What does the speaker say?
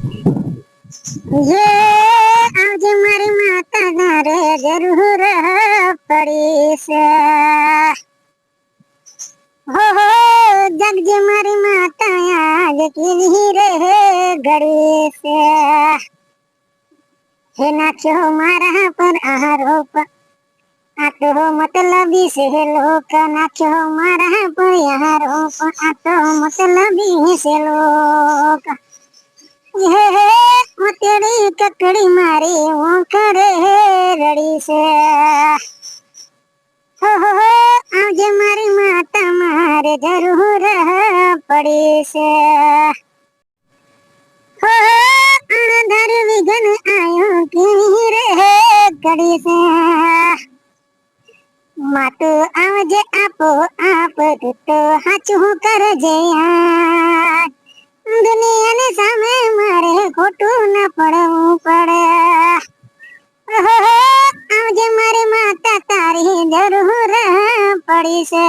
ये आज मारी माता घरे ज़रूर पड़ी से। हो हो, जग जी मारी माता आज की रहे घड़ी से। हे ना नाचो मारा पर आहारो मतलब पर आतो मतलबी से लोक। ना नाचो मारा पर आहारो पर आतो मतलबी से लोक। ये है उतड़ी ककड़ी मारी वो करे है रड़ी से। हो हो हो, आज मारी माता मारे ज़रूर पड़ी से। हो हो, अनधर विघन आयो की रे कड़ी से। मातो आवजे आपो आप तो हाचू कर जया। ખોટું ન પડવું પડે. આવજે મારી માતા તારી જરૂર પડી છે.